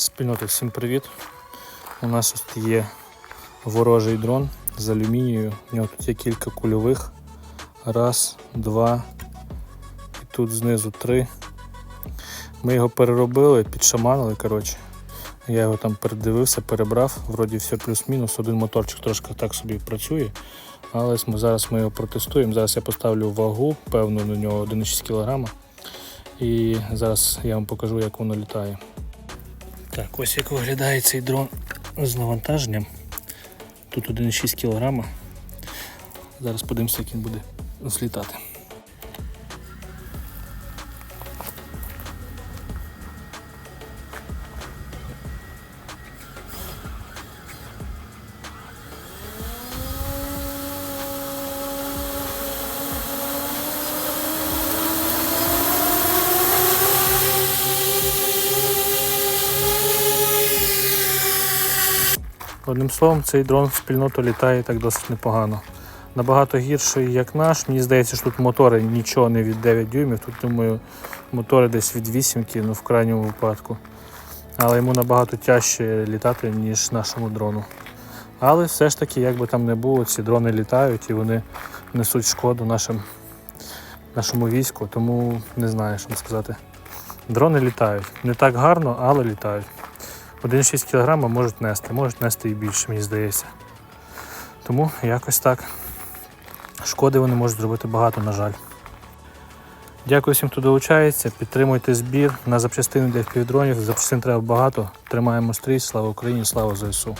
Спільнота, всім привіт. У нас тут є ворожий дрон з алюмінію. У нього тут є кілька кульових. Раз, два. І тут знизу три. Ми його переробили, підшаманили, коротше. Я його там передивився, перебрав. Вроді все плюс-мінус. Один моторчик трошки так собі працює. Але ми, зараз ми його протестуємо. Зараз я поставлю вагу, певну на нього 1,6 кг. І зараз я вам покажу, як воно літає. Так, ось як виглядає цей дрон з навантаженням. Тут 1,6 кг. Зараз подивимося, як він буде злітати. Одним словом, цей дрон в спільноту літає так досить непогано. Набагато гірший, як наш. Мені здається, що тут мотори нічого не від 9 дюймів. Тут, думаю, мотори десь від 8, ну в крайньому випадку. Але йому набагато тяжче літати, ніж нашому дрону. Але все ж таки, як би там не було, ці дрони літають і вони несуть шкоду нашим, нашому війську, тому не знаю, що сказати. Дрони літають. Не так гарно, але літають. 1,6 кг можуть нести, можуть нести і більше, мені здається. Тому якось так. Шкоди вони можуть зробити багато, на жаль. Дякую всім, хто долучається. Підтримуйте збір на запчастини для півдронів. Запчастин треба багато. Тримаємо стрій. Слава Україні, слава ЗСУ.